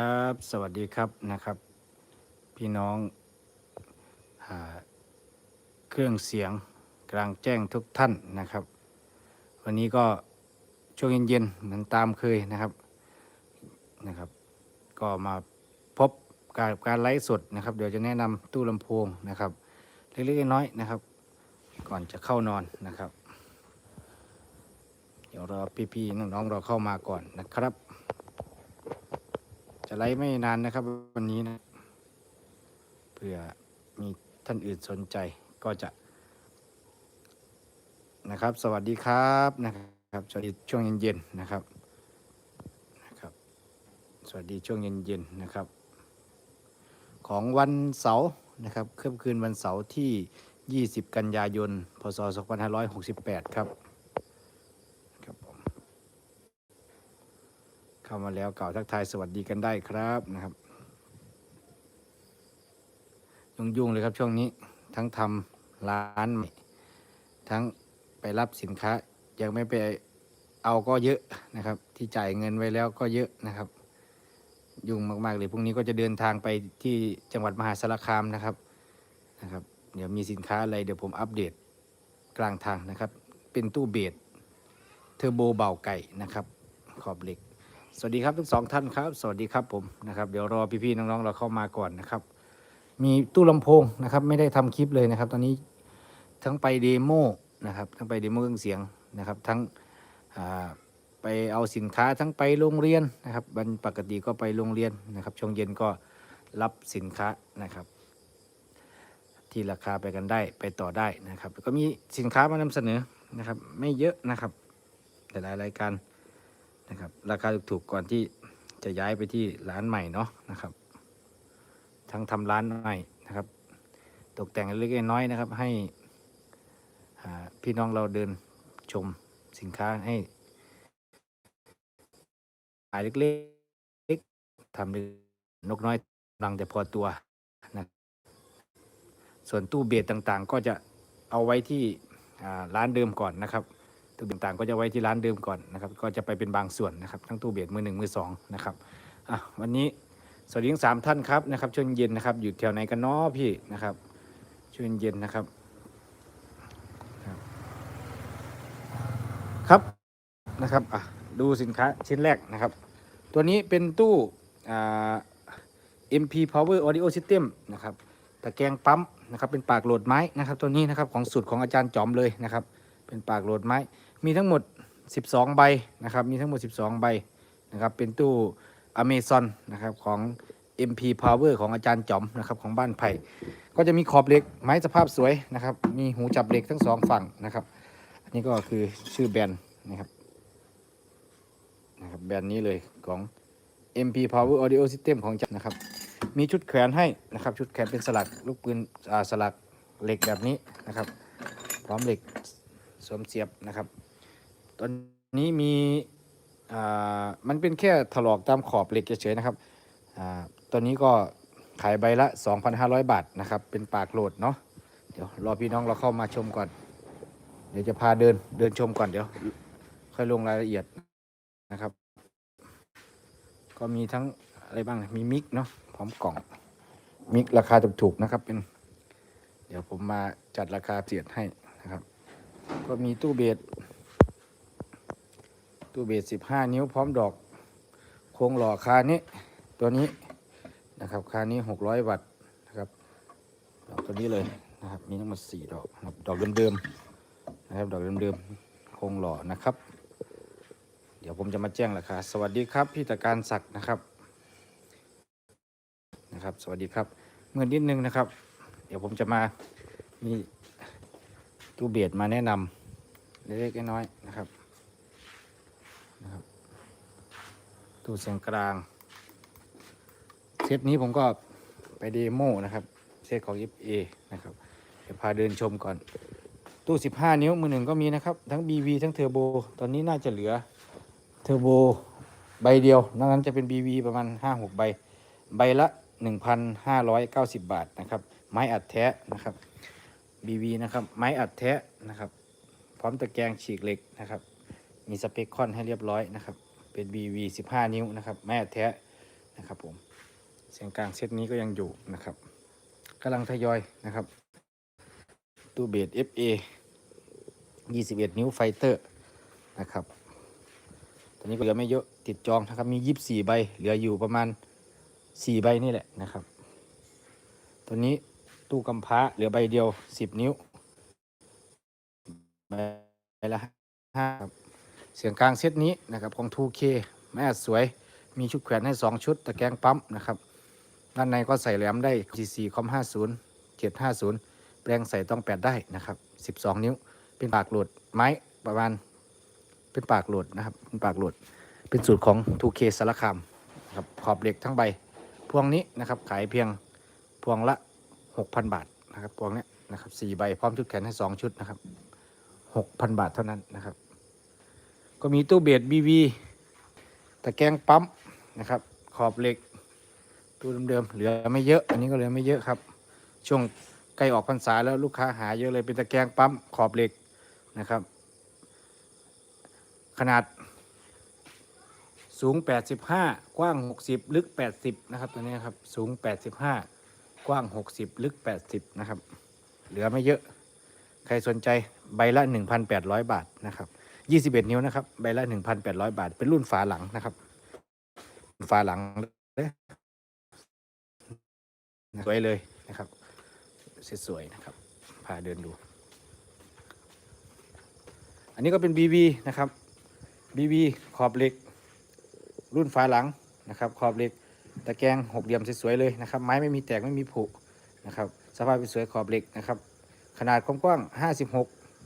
ครับ สวัสดีครับนะครับ พี่น้องอาเครื่องเสียงกลางแจ้งทุกท่านนะครับ วันนี้ก็ช่วงเย็นๆเหมือนตามเคยนะครับนะครับ ก็มาพบการการไลฟ์สดนะครับ เดี๋ยวจะแนะนำตู้ลำโพงนะครับ เล็กๆน้อยๆนะครับ ก่อนจะเข้านอนนะครับ เดี๋ยวรอพี่ๆน้องๆเราเข้ามาก่อนนะครับ จะไลฟ์ไม่นานนะครับ วันนี้นะเผื่อมีท่านอื่นสนใจก็จะ นะครับ สวัสดีครับนะครับสวัสดีช่วงเย็นๆนะครับนะครับ สวัสดีช่วงเย็นๆนะครับ ของวันเสาร์นะครับค่ำคืนวันเสาร์ที่ 20 กันยายน พศ 2568 ครับครับผม เข้ามาแล้วกล่าวทักทายสวัสดีกันได้ครับนะครับ ยุ่งๆเลยครับช่วงนี้ ทั้งทำร้านใหม่ทั้งไปรับสินค้า ยังไม่ไปเอาก็เยอะนะครับ ที่จ่ายเงินไว้แล้วก็เยอะนะครับ ยุ่งมากๆเลยพรุ่งนี้ก็จะเดินทางไปที่จังหวัดมหาสารคามนะครับนะครับ เดี๋ยวมีสินค้าอะไรเดี๋ยวผมอัปเดตกลางทางนะครับ เป็นตู้เบสเทอร์โบเบาไก่นะครับ ขอบเหล็ก สวัสดีครับทั้งสองท่านครับ สวัสดีครับผมนะครับเดี๋ยวรอพี่ๆน้องๆเราเข้ามาก่อนนะครับ มีตู้ลำโพงนะครับ ไม่ได้ทำคลิปเลยนะครับ ตอนนี้ทั้งไปเดโมนะครับ ทั้งไปเดโมเครื่องเสียงนะครับ ทั้งไปเอาสินค้าทั้งไปโรงเรียนนะครับวันปกติก็ไปโรงเรียนนะครับช่วงเย็นก็รับสินค้านะครับที่ราคาไปกันได้ไปต่อได้นะครับ ก็มีสินค้ามานำเสนอนะครับ ไม่เยอะนะครับ แต่หลายรายการ นะครับ ราคาถูกๆก่อนที่จะย้ายไปที่ร้านใหม่เนาะนะครับ ทั้งทำร้านใหม่นะครับ ตกแต่งเล็กๆน้อยๆนะครับ ให้พี่น้องเราเดินชมสินค้าให้ขายเล็กๆทำเล็กนกน้อยรังแต่พอตัวนะส่วนตู้เบสต่างๆ ก็จะเอาไว้ที่ร้านเดิมก่อนนะครับ ตู้ต่างๆก็จะไว้ที่ร้านเดิมก่อนนะครับ ก็จะไปเป็นบางส่วนนะครับ ทั้งตู้เบียดมือหนึ่งมือสองนะครับอะวันนี้สวัสดีทั้งสามท่านครับนะครับช่วงเย็นนะครับอยู่แถวไหนกันเนาะพี่นะครับช่วงเย็นนะครับ ครับครับนะครับอะดูสินค้าชิ้นแรกนะครับ ตัวนี้เป็นตู้อ่า MP Power Audio System นะครับตะแกรงปั๊มนะครับเป็นปากโหลดไม้นะครับ ตัวนี้นะครับของสูตรของอาจารย์จอมเลยนะครับ เป็นปากโหลดไม้ มีทั้งหมด 12 ใบนะครับ มีทั้งหมด 12 ใบนะครับ เป็นตู้ Amazon นะครับของ MP Power ของอาจารย์จอมนะครับของบ้านไผ่ก็จะมีขอบเหล็กไม้สภาพสวยนะครับ มีหูจับเหล็กทั้งสองฝั่งนะครับอันนี้ก็คือชื่อแบรนด์นะครับนะครับแบรนด์นี้เลยของ MP Power Audio System ของจันนะครับ มีชุดแขวนให้นะครับ ชุดแขวนเป็นสลักลูกปืนสลักเหล็กแบบนี้นะครับ พร้อมเหล็ก สวมเสียบนะครับ ตอนนี้มีอ่ามันเป็นแค่ถลอกตามขอบเหล็กเฉยๆนะครับอ่าตัวนี้ก็ขายใบละ 2,500 บาทนะครับ เป็นปากโหลดเนาะเดี๋ยวรอพี่น้องเราเข้ามาชมก่อน เดี๋ยวจะพาเดินเดินชมก่อนเดี๋ยว ค่อยลงรายละเอียดนะครับ ก็มีทั้งอะไรบ้างมีมิกเนาะพร้อมกล่องมิกราคาถูกๆนะครับเป็น เดี๋ยวผมมาจัดราคาเสียดให้นะครับ ก็มีตู้เบสตู้เบสสิบห้านิ้วพร้อมดอก โครงหล่อคานี้ ตัวนี้นะครับคานี้หกร้อยวัตต์นะครับดอกตัวนี้เลยนะครับมีทั้งหมดสี่ดอกดอกเดิมๆนะครับดอกเดิมๆโครงหล่อนะครับ เดี๋ยวผมจะมาแจ้งราคาสวัสดีครับพี่ตะการศักดิ์นะครับนะครับ สวัสดีครับเมื่อนิดนึงนะครับ เดี๋ยวผมจะมามี ตู้เบียดมาแนะนำเล็กๆน้อยๆนะครับนะครับ ตู้เสียงกลาง เซตนี้ผมก็ไปเดโมนะครับเซตของ FA นะครับเดี๋ยวพาเดินชมก่อน ตู้ 15 นิ้วมือหนึ่งก็มีนะครับ ทั้ง BV ทั้งเทอร์โบ ตอนนี้น่าจะเหลือเทอร์โบใบเดียวนอกนั้นจะเป็น BV ประมาณ 5-6 ใบ ใบละ 1,590 บาทนะครับ ไม้อัดแท้นะครับ BV นะครับ ไม้อัดแท้นะครับ พร้อมตะแกรงฉีกเหล็กนะครับ มีสเปคคอนให้เรียบร้อยนะครับ เป็น BV 15 นิ้วนะครับ ไม้อัดแท้นะครับผม เสียงกลางเซตนี้ก็ยังอยู่นะครับกำลังทยอยนะครับ ตู้เบส FA 21 นิ้วไฟเตอร์นะครับตอนนี้ก็เหลือไม่เยอะติดจองนะครับ มี 24 ใบ เหลืออยู่ประมาณ 4 ใบนี่แหละนะครับ ตัวนี้ ตู้กำพร้าเหลือใบเดียว10นิ้วใบละห้าครับเสียงกลางเซตนี้นะครับของ 2K แม่สวยมีชุดแขวนให้ 2 ชุดตะแกรงปั๊มนะครับ ด้านในก็ใส่แหลมได้ GC คอม50 750 แปลงใส่ต้อง 8 ได้นะครับ 12 นิ้ว เป็นปากโหลดไม้ประมาณเป็นปากโหลดนะครับเป็นปากโหลดเป็นสูตรของ 2K สารคามครับขอบเหล็กทั้งใบ พวงนี้นะครับขายเพียงพวงละ 6,000บาทนะครับพวงเนี้ยนะครับ4ใบพร้อมชุดแขนให้2ชุดนะครับ6,000บาทเท่านั้นนะครับ ก็มีตู้เบียด BV ตะแกรงปั๊มนะครับ ขอบเหล็กตู้เดิมๆเหลือไม่เยอะ อันนี้ก็เหลือไม่เยอะครับ ช่วงใกล้ออกพรรษาแล้วลูกค้าหาเยอะเลยเป็นตะแกรงปั๊มขอบเหล็กนะครับ ขนาดสูง 85 กว้าง 60 ลึก 80 นะครับ ตัวนี้ครับ สูง 85 กว้าง 60 ลึก 80 นะครับ เหลือไม่เยอะ ใครสนใจใบละ 1,800 บาทนะครับ 21 นิ้วนะครับ ใบละ 1,800 บาท เป็นรุ่นฝาหลังนะครับฝาหลังเลยสวยเลยนะครับสวยๆนะครับ พาเดินดู อันนี้ก็เป็น BB นะครับ BB ขอบเหล็ก รุ่นฝาหลังนะครับ ขอบเหล็ก ตะแกรงหกเหลี่ยมสวยๆเลยนะครับ ไม้ไม่มีแตกไม่มีผุนะครับ สภาพสวยขอบเหล็กนะครับ ขนาดความกว้าง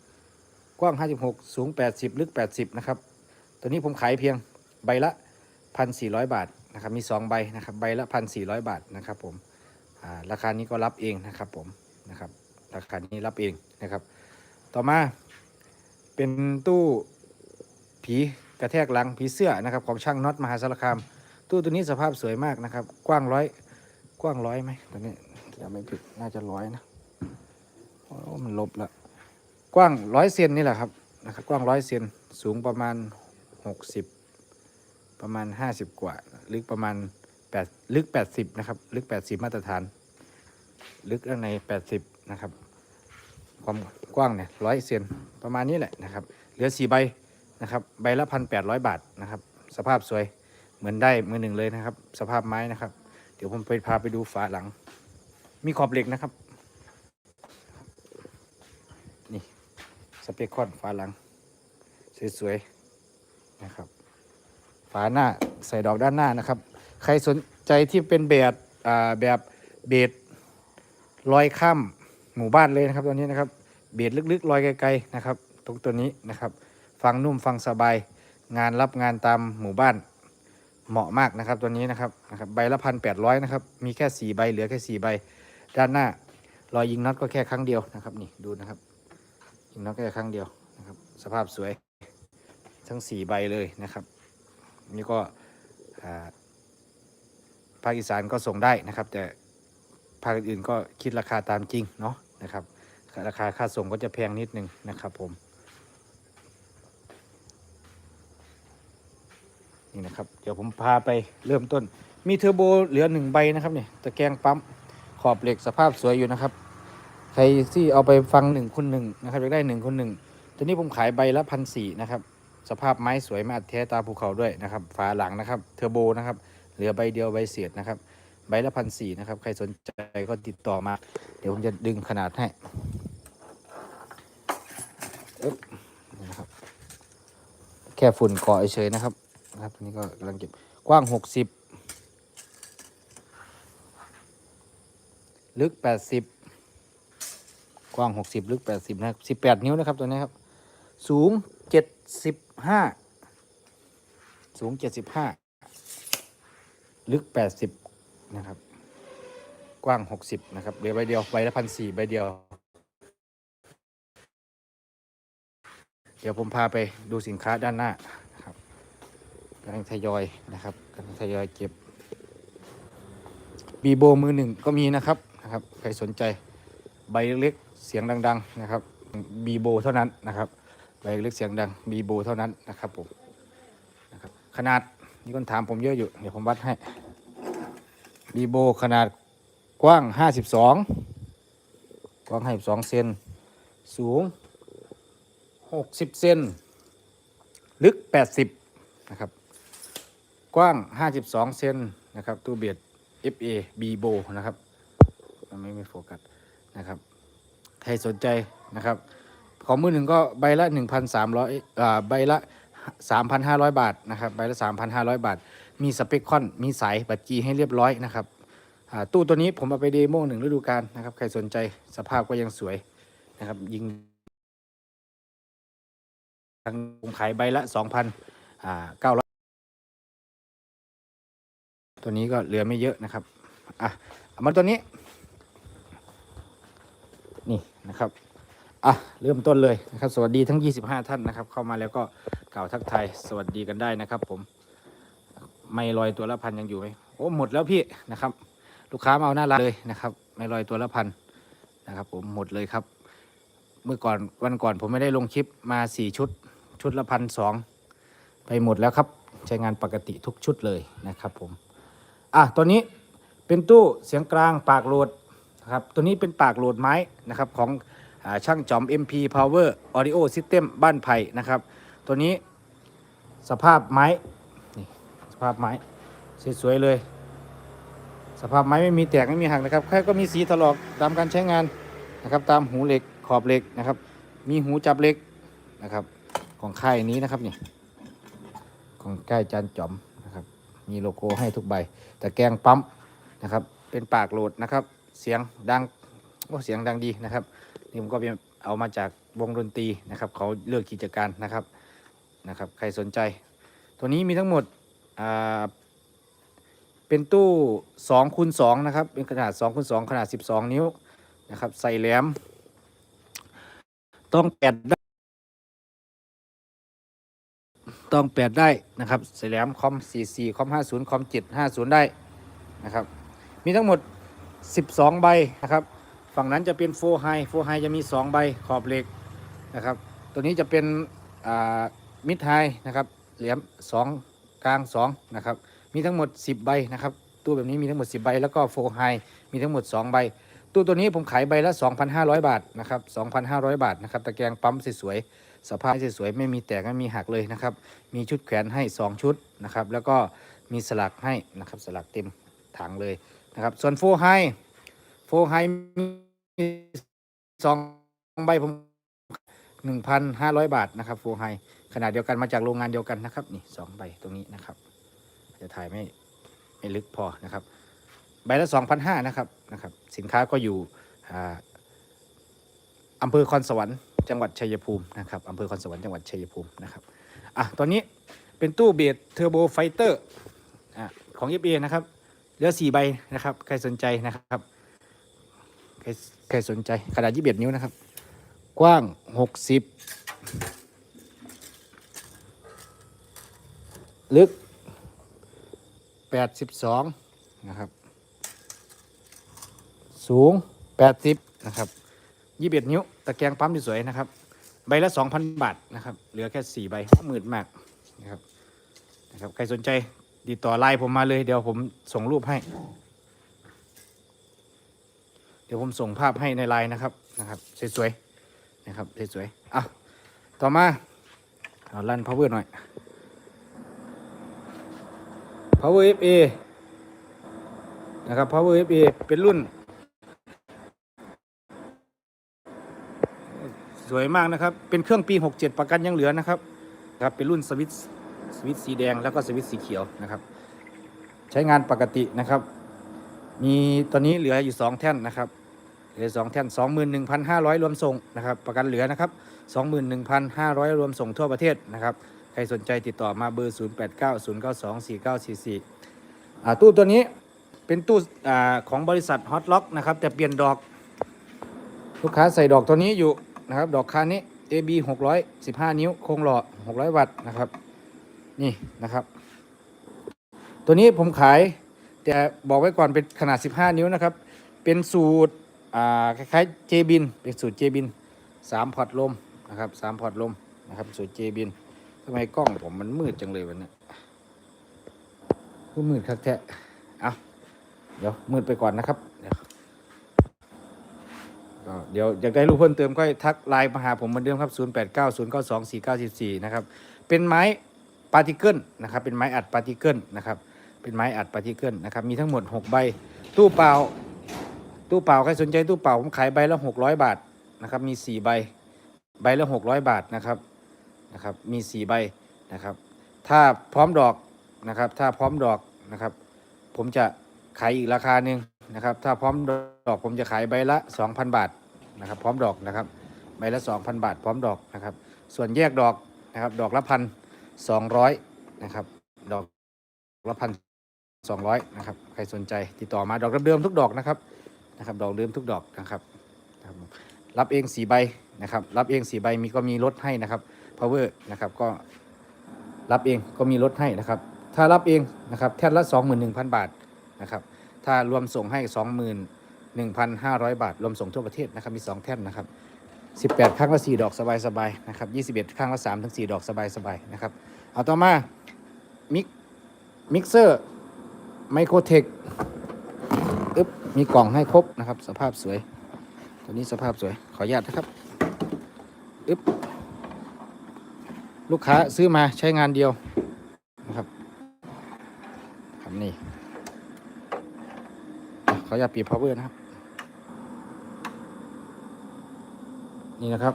56 กว้าง 56 สูง 80 ลึก 80 นะครับ ตัวนี้ผมขายเพียงใบละ 1,400 บาทนะครับ มี 2 ใบนะครับ ใบละ 1,400 บาทนะครับผมราคานี้ก็รับเองนะครับผมนะครับ ราคานี้รับเองนะครับ ต่อมาเป็นตู้ผีกระแทกหลังผีเสื้อนะครับของช่างน็อตมหาสารคาม ตู้ตัวนี้สภาพสวยมากนะครับ กว้างร้อยกว้างร้อยไหมตัวนี้จะไม่ผิดน่าจะร้อยนะโอ้มันลบละกว้างร้อยเซนนี่แหละครับนะครับ กว้างร้อยเซนสูงประมาณหกสิบประมาณห้าสิบกว่า ลึกประมาณแปดลึกแปดสิบนะครับ ลึกแปดสิบมาตรฐาน ลึกด้านในแปดสิบนะครับ ความกว้างเนี่ยร้อยเซนประมาณนี้แหละนะครับ เหลือสี่ใบนะครับ ใบละพันแปดร้อยบาทนะครับ สภาพสวย เหมือนได้มือหนึ่งเลยนะครับ สภาพไม้นะครับ เดี๋ยวผมไปพาไปดูฝาหลัง มีขอบเหล็กนะครับ นี่สเปคคอนฝาหลัง สวยๆนะครับ ฝาหน้าใส่ดอกด้านหน้านะครับ ใครสนใจที่เป็นแบบแบบเบดลอยข้ามหมู่บ้านเลยนะครับตัวนี้นะครับ เบดลึกๆลอยไกลๆนะครับ ตรงตัวนี้นะครับ ฟังนุ่มฟังสบายงานรับงานตามหมู่บ้าน เหมาะมากนะครับตัวนี้นะครับนะครับใบละพันแปดร้อยนะครับมีแค่สี่ใบเหลือแค่สี่ใบ ด้านหน้ารอยยิงน็อตก็แค่ครั้งเดียวนะครับนี่ดูนะครับยิงน็อตแค่ครั้งเดียวนะครับสภาพสวยทั้งสี่ใบเลยนะครับนี่ก็อ่าภาคอีสานก็ส่งได้นะครับ แต่ภาคอื่นก็คิดราคาตามจริงเนาะนะครับราคาค่าส่งก็จะแพงนิดนึงนะครับผม นี่นะครับ เดี๋ยวผมพาไปเริ่มต้น มีเทอร์โบเหลือหนึ่งใบนะครับเนี่ยตะแกรงปั๊มขอบเหล็กสภาพสวยอยู่นะครับ ใครที่เอาไปฟังหนึ่งคูณหนึ่งนะครับอยากได้หนึ่งคูณหนึ่งตัวนี้ผมขายใบละพันสี่นะครับ สภาพไม้สวยมากแท้ตาภูเขาด้วยนะครับ ฝาหลังนะครับ เทอร์โบนะครับ เหลือใบเดียวใบเศษนะครับ ใบละพันสี่นะครับ ใครสนใจก็ติดต่อมา เดี๋ยวผมจะดึงขนาดให้นะครับ แค่ฝุ่นเกาะเฉยๆนะครับ นะครับตัวนี้ก็กำลังเก็บกว้างหกสิบลึกแปดสิบกว้างหกสิบลึกแปดสิบนะครับสิบแปดนิ้วนะครับตัวนี้ครับ สูงเจ็ดสิบห้าสูงเจ็ดสิบห้าลึกแปดสิบนะครับ กว้างหกสิบนะครับเหลือใบเดียวใบละพันสี่ใบเดียว เดี๋ยวผมพาไปดูสินค้าด้านหน้าำลังทยอยนะครับกำลังทยอยเก็บบีโบมือหนึ่งก็มีนะครับนะครับ ใครสนใจใบเล็กเสียงดัง ๆนะครับบีโบเท่านั้นนะครับใบเล็กเสียงดังบีโบเท่านั้นนะครับผมนะครับขนาดมีคนถามผมเยอะอยู่เดี๋ยวผมวัดให้บีโบขนาดกว้าง 52 กว้าง 52 เซน สูง 60 เซน ลึก 80 นะครับ กว้าง 52 เซนนะครับ ตู้เบียด FA B โบนะครับมันไม่มีโฟกัสนะครับ ใครสนใจนะครับ ของมือหนึ่งก็ใบละ 1,300อ่าใบละ 3,500 บาทนะครับ ใบละ 3,500 บาท มีสเปคคอน มีสายบัตรจีให้เรียบร้อยนะครับ ตู้ตัวนี้ผมเอาไปเดโมหนึ่งฤดูกาลนะครับ ใครสนใจสภาพก็ยังสวยนะครับ ยิงทางขายใบละ2,900 ตัวนี้ก็เหลือไม่เยอะนะครับ อะเอามาตัวนี้ นี่นะครับ อะ เริ่มต้นเลยนะครับ สวัสดีทั้ง 25 ท่านนะครับ เข้ามาแล้วก็กล่าวทักทายสวัสดีกันได้นะครับ ผม ไม่ลอยตัวละพันยังอยู่ไหมโอ้หมดแล้วพี่นะครับ ลูกค้ามาเอาหน้าร้านเลยนะครับ ไม่ลอยตัวละพันนะครับ ผมหมดเลยครับ เมื่อก่อนวันก่อนผมไม่ได้ลงคลิปมาสี่ชุด ชุดละพันสองไปหมดแล้วครับ ใช้งานปกติทุกชุดเลยนะครับ ผม อะตัวนี้เป็นตู้เสียงกลางปากโหลดนะครับตัวนี้เป็นปากโหลดไม้นะครับของอช่างจอม MP Power Audio System บ้านไผ่นะครับ ตัวนี้สภาพไม้นี่สภาพไม้สวยๆเลย สภาพไม้ไม่มีแตกไม่มีหักนะครับแค่ก็มีสีถลอกตามการใช้งานนะครับ ตามหูเหล็กขอบเหล็กนะครับ มีหูจับเหล็กนะครับ ของค่ายนี้นะครับนี่ของค่ายจานจอม มีโลโก้ให้ทุกใบ แต่แกงปั๊มนะครับ เป็นปากโหลดนะครับ เสียงดังโอ้เสียงดังดีนะครับ นี่ผมก็เเอามาจากวงดนตรีนะครับเขาเลือกกิจการนะครับนะครับ ใครสนใจ ตัวนี้มีทั้งหมดอ่าเป็นตู้2คูณ2นะครับ เป็นขนาด2คูณ2ขนาด 12 นิ้วนะครับ ใส่แหลม ต้อง8 ต้องแปดได้นะครับใส่แหลมคอม44คอม50คอม750ได้นะครับ มีทั้งหมด12ใบนะครับ ฝั่งนั้นจะเป็นโฟไฮโฟไฮจะมี2ใบขอบเหล็กนะครับ ตัวนี้จะเป็นมิดไฮนะครับเหลี่ยม2กลาง2นะครับ มีทั้งหมด10ใบนะครับ ตู้แบบนี้มีทั้งหมด10ใบแล้วก็โฟไฮมีทั้งหมด2ใบ ตู้ตัวนี้ผมขายใบละ 2,500 บาทนะครับ 2,500 บาทนะครับ ตะแกรงปั๊มสวยๆสภาพสวยๆไม่มีแตกไม่มีหักเลยนะครับ มีชุดแขวนให้ 2 ชุดนะครับ แล้วก็มีสลักให้นะครับสลักเต็มถังเลยนะครับ ส่วนโฟไฮโฟไฮมีสองใบผมหนึ่งพันห้าร้อยบาทนะครับโฟไฮขนาดเดียวกันมาจากโรงงานเดียวกันนะครับ นี่สองใบตรงนี้นะครับ จะถ่ายไม่ไม่ลึกพอนะครับ ใบละสองพันห้านะครับนะครับ สินค้าก็อยู่อ่าอำเภอคอนสวรรค์จังหวัดชัยภูมินะครับอำเภอคอนสวรรค์จังหวัดชัยภูมินะครับอะตอนนี้เป็นตู้เบสเทอร์โบไฟเตอร์อะของ FA นะครับเหลือสี่ใบนะครับ ใครสนใจนะครับใครใครสนใจขนาด21นิ้วนะครับ กว้าง 60 ลึก 82 นะครับ สูง 80 นะครับ 21 นิ้ว ตะแกรงปั๊มที่สวยนะครับ ใบละ 2,000 บาทนะครับ เหลือแค่ 4 ใบหมื่นมากนะครับนะครับ ใครสนใจติดต่อไลน์ผมมาเลย เดี๋ยวผมส่งรูปให้ เดี๋ยวผมส่งภาพให้ในไลน์นะครับนะครับสวยๆนะครับสวยๆอะต่อมาเอาลั่น power หน่อย power FA นะครับ power FA เป็นรุ่น สวยมากนะครับ เป็นเครื่องปี 67 ประกันยังเหลือนะครับครับเป็นรุ่นสวิตช์สวิตช์สีแดงแล้วก็สวิตช์สีเขียวนะครับ ใช้งานปกตินะครับ มีตอนนี้เหลืออยู่ 2 แท่นนะครับเหลือสองแท่นสองหมื่นหนึ่งพันห้าร้อยรวมส่งนะครับ ประกันเหลือนะครับสองหมื่นหนึ่งพันห้าร้อยรวมส่งทั่วประเทศนะครับ ใครสนใจติดต่อมาเบอร์ศูนย์แปดเก้าศูนย์เก้าสองสี่เก้าสี่สี่ตู้ตัวนี้เป็นตู้อ่าของบริษัทฮอตล็อกนะครับ แต่เปลี่ยนดอก ลูกค้าใส่ดอกตัวนี้อยู่ นะครับ ดอกคานี้ AB 615 นิ้วโครงหล่อ 600 วัตต์นะครับ นี่นะครับ ตัวนี้ผมขาย แต่บอกไว้ก่อนเป็นขนาด 15 นิ้วนะครับ เป็นสูตรอ่าคล้ายๆเจบินเป็นสูตรเจบินสามพอร์ตลมนะครับสามพอร์ตลมนะครับ สูตรเจบินทำไมกล้องผมมันมืดจังเลยวันนี้มืดคักแท้เอาเดี๋ยวมืดไปก่อนนะครับเดี๋ยว ก็เดี๋ยวอยากได้รูปเพิ่มเติมก็ทักไลน์มาหาผมเหมือนเดิมครับ 0 8 9 0 9 2 4 9 4 นะครับ เป็นไม้ปาร์ติเกิลนะครับ เป็นไม้อัดปาร์ติเกิลนะครับ เป็นไม้อัดปาร์ติเกิลนะครับ มีทั้งหมด 6 ใบ ตู้เปล่า ตู้เปล่าใครสนใจตู้เปล่าผมขายใบละ 600 บาทนะครับ มี 4 ใบ ใบละ 600 บาทนะครับ นะครับ มี 4 ใบนะครับ ถ้าพร้อมดอกนะครับ ถ้าพร้อมดอกนะครับ ผมจะขายอีกราคาหนึ่ง นะครับ ถ้าพร้อมดอกผมจะขายใบละ 2,000 บาทนะครับ พร้อมดอกนะครับ ใบละ 2,000 บาท พร้อมดอกนะครับ ส่วนแยกดอกนะครับ ดอกละพันสองร้อยนะครับ ดอกละพันสองร้อยนะครับ ใครสนใจติดต่อมาดอกเดิมทุกดอกนะครับนะครับ ดอกเดิมทุกดอกนะครับครับรับเองสีใบนะครับ รับเองสีใบมีก็มีลดให้นะครับ power นะครับก็รับเองก็มีลดให้นะครับ ถ้ารับเองนะครับแท่นละ 21,000 บาทนะครับ ถ้ารวมส่งให้ 21,500 บาท รวมส่งทั่วประเทศนะครับ มี 2 แท่นนะครับ 18ครั้งละ 4 ดอกสบายๆนะครับ 21ครั้งละ3ถึง4ดอกสบายๆนะครับ เอาต่อมามิกมิกเซอร์ไมโครเทคอึ๊บมีกล่องให้ครบนะครับ สภาพสวย ตัวนี้สภาพสวย ขออนุญาตนะครับอึ๊บลูกค้าซื้อมาใช้งานเดียว อะขออนุญาตปิด power นะครับ นี่นะครับ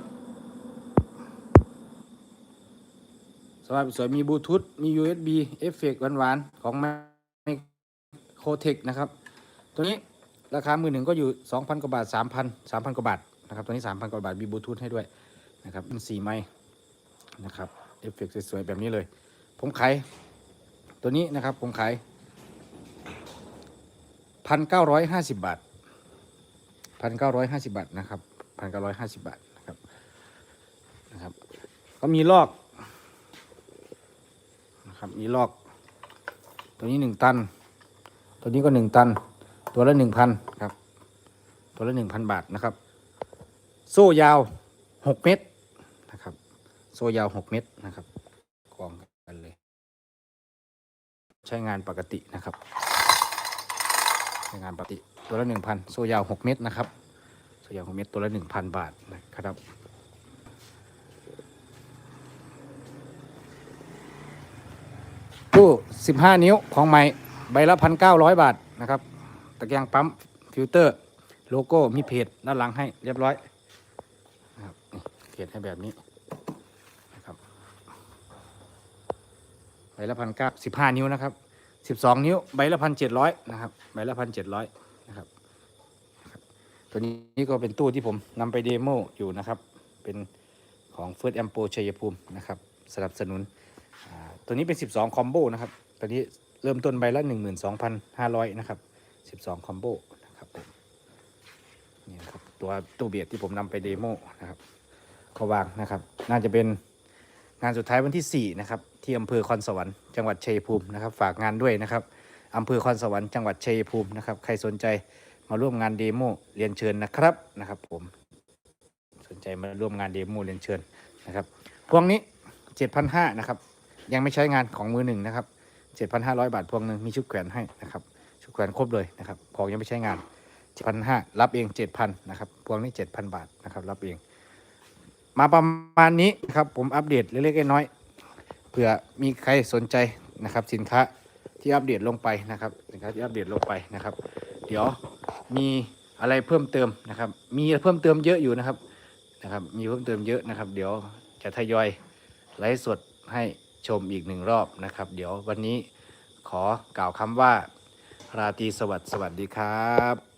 สภาพสวยมีบลูทูธมี USB เอฟเฟกต์หวานๆ ของไมโครเทคนะครับ ตัวนี้ราคามือหนึ่งก็อยู่ 2,000 กว่าบาท 3,000 3,000 กว่าบาทนะครับตัวนี้ 3,000 กว่าบาทมีบลูทูธให้ด้วยนะครับเป็นสีไม้นะครับเอฟเฟกต์สวยๆ แบบนี้เลย ผมขายตัวนี้นะครับผมขาย 1,950บาท1,950บาทนะครับ1,950บาทนะครับนะครับ ก็มีลอกนะครับมีลอก ตัวนี้1ตัน ตัวนี้ก็1ตัน ตัวละ1,000ครับ ตัวละ1,000บาทนะครับ โซ่ยาว6เมตรนะครับ โซ่ยาว6เมตรนะครับกองกันเลย ใช้งานปกตินะครับ งานปกติตัวละ1,000โซยาว6เมตรนะครับโซยาว6เมตรตัวละ1,000บาทนะครับตู้15นิ้วของใหม่ใบละ1,900บาทนะครับตะแกรงปั๊มฟิลเตอร์ โลโก้มีเพจด้านหลังให้เรียบร้อยนะครับนี่เพจให้แบบนี้นะครับใบละพันเก้าสิบห้านิ้วนะครับ สิบสองนิ้วใบละพันเจ็ดร้อยนะครับใบละพันเจ็ดร้อยนะครับ ตัวนี้ก็เป็นตู้ที่ผมนำไปเดโมอยู่นะครับ เป็นของเฟิร์สแอมโปชัยภูมินะครับสนับสนุนตัวนี้เป็น 12 คอมโบนะครับตัวนี้เริ่มต้นใบละ 12,500 นะครับ 12 คอมโบนะครับนี่นะครับตัวตู้เบียดที่ผมนำไปเดโมนะครับเขาวางนะครับ น่าจะเป็น งานสุดท้ายวันที่ 4 นะครับ ที่อำเภอคอนสวรรค์จังหวัดชัยภูมินะครับ ฝากงานด้วยนะครับอำเภอคอนสวรรค์จังหวัดชัยภูมินะครับ ใครสนใจมาร่วมงานเดโมเรียนเชิญนะครับนะครับ ผม สนใจมาร่วมงานเดโมเรียนเชิญนะครับ พวงนี้ 7,500นะครับ ยังไม่ใช้งานของมือหนึ่งนะครับ 7,500 บาทพวงหนึ่งมีชุดแขวนให้นะครับ ชุดแขวนครบเลยนะครับ ของยังไม่ใช้งาน7,500รับเอง 7,000นะครับ พวงนี้ 7,000 บาทนะครับ รับเอง มาประมาณนี้นะครับ ผมอัปเดตเล็กๆน้อยๆเผื่อมีใครสนใจนะครับ สินค้าที่อัปเดตลงไปนะครับ สินค้าที่อัปเดตลงไปนะครับ เดี๋ยวมีอะไรเพิ่มเติมนะครับ มีเพิ่มเติมเยอะอยู่นะครับนะครับ มีเพิ่มเติมเยอะนะครับ เดี๋ยวจะทยอยไลฟ์สดให้ชมอีกหนึ่งรอบนะครับ เดี๋ยววันนี้ขอกล่าวคำว่าราตรีสวัสดิ์สวัสดีครับ